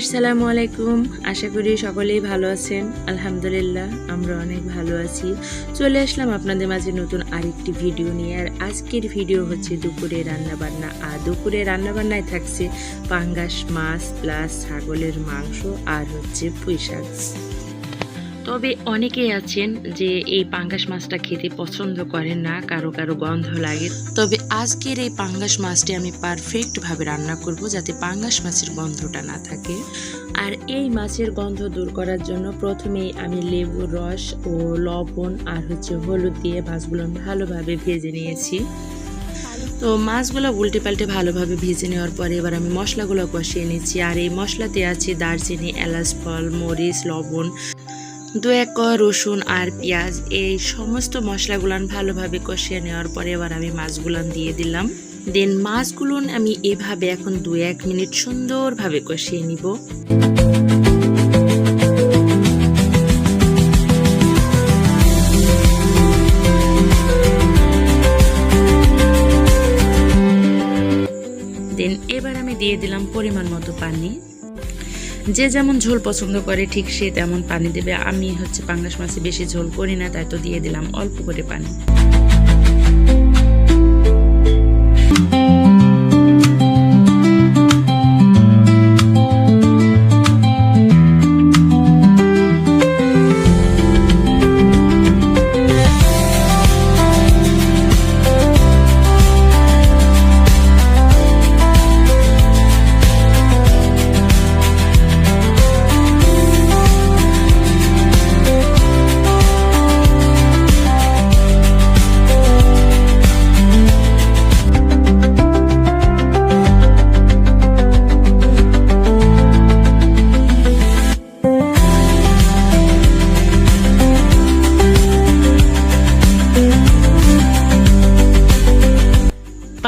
আসসালামু আলাইকুম। আশা করি সকলেই ভালো আছেন। আলহামদুলিল্লাহ, আমরা অনেক ভালো আছি। চলে আসলাম আপনাদের মাঝে নতুন আরেকটি ভিডিও নিয়ে। আর আজকের ভিডিও হচ্ছে দুপুরে রান্নাবান্না। আর দুপুরে রান্নাবান্নায় থাকছে পাঙ্গাস মাছ, প্লাস ছাগলের মাংস আর হচ্ছে পুঁই শাক। তবে অনেকেই আছেন যে এই পাঙ্গাস মাছটা খেতে পছন্দ করেন না, কারও কারও গন্ধ লাগে। তবে আজকের এই পাঙ্গাস মাছটি আমি পারফেক্টভাবে রান্না করব যাতে পাঙ্গাস মাছের গন্ধটা না থাকে। আর এই মাছের গন্ধ দূর করার জন্য প্রথমেই আমি লেবুর রস ও লবণ আর হচ্ছে হলুদ দিয়ে মাছগুলো ভালোভাবে ভেজে নিয়েছি। তো মাছগুলো উল্টে পাল্টে ভালোভাবে ভেজে নেওয়ার পরে এবার আমি মশলাগুলো কষিয়ে নিচ্ছি। আর এই মশলাতে আছে দারচিনি, এলাচ, ফল, মরিচ, লবণ দু এক রসুন আর পেঁয়াজ, এই সমস্ত মশলাগুলান ভালোভাবে কষিয়ে নেওয়ার পরে এবার আমি মাছগুলান দিয়ে দিলাম। দেন মাছগুলোন আমি এভাবে এখন দু এক মিনিট সুন্দরভাবে কষিয়ে নিব। দেন এবার আমি দিয়ে দিলাম পরিমাণ মতো পানি। যে যেমন ঝোল পছন্দ করে, ঠিক সে তেমন পানি দেবে। আমি হচ্ছে পাঙ্গাস মাছে বেশি ঝোল করি না, তাই তো দিয়ে দিলাম অল্প করে পানি।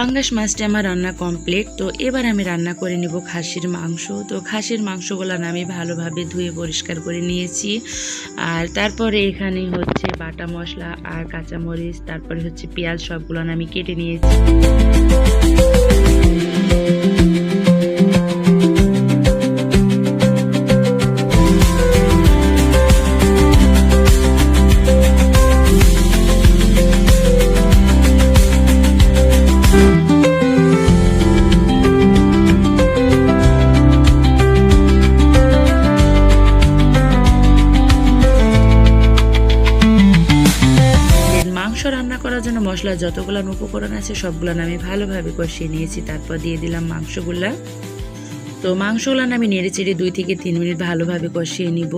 পাঙ্গাস মাছটি আমার রান্না কমপ্লিট তো এবার আমি রান্না করে নেব খাসির মাংস। তো খাসির মাংসগুলো আমি ভালোভাবে ধুয়ে পরিষ্কার করে নিয়েছি। আর তারপরে এখানে হচ্ছে বাটা মশলা আর কাঁচামরিচ, তারপরে হচ্ছে পেঁয়াজ সবগুলো আমি কেটে নিয়েছি। মাংস রান্না করার জন্য মশলা যতগুলো উপকরণ আছে, সবগুলো আমি ভালোভাবে কষিয়ে নিয়েছি। তারপর দিয়ে দিলাম মাংসগুলা। তো মাংসগুলো আমি নেড়ে চেড়ে দুই থেকে তিন মিনিট ভালোভাবে কষিয়ে নিব।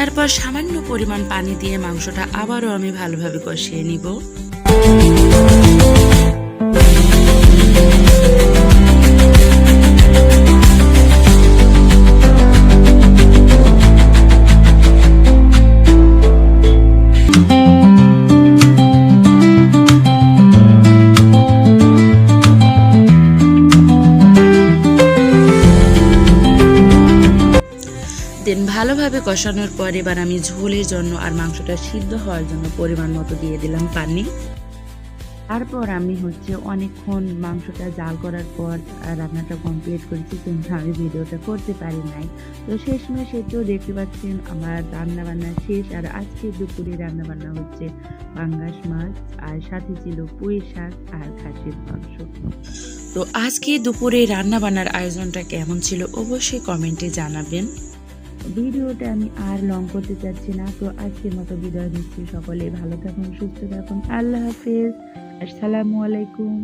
তারপর সামান্য পরিমাণ পানি দিয়ে মাংসটা আবারও আমি ভালোভাবে কষিয়ে নিব। দেন ভালোভাবে কষানোর পর এবার আমি ঝোলের জন্য আর মাংসটা সিদ্ধ হওয়ার জন্য পরিমাণ মতো দিয়ে দিলাম পানি। তারপর আমি হচ্ছে অনেকক্ষণ মাংসটা জাল করার পর রান্নাটা কমপ্লিট করেছি, কিন্তু আমি ভিডিওটা করতে পারি নাই। তো শেষমেশ এতেও দেখতে পাচ্ছেন আমার রান্না বান্না শেষ, আর আজকে দুপুরে রান্নাবান্না হচ্ছে পাঙ্গাস মাছ, আর সাথে ছিল পুঁই শাক আর খাসির মাংস। তো আজকে দুপুরে রান্নাবান্নার আয়োজনটা কেমন ছিল অবশ্যই কমেন্টে জানাবেন। ভিডিওটা আমি আর লং করতে চাচ্ছি না। তো আজকের মতো বিদায় নিচ্ছি। সকলে ভালো থাকুন, সুস্থ থাকুন। আল্লাহ হাফেজ। আসসালামু আলাইকুম।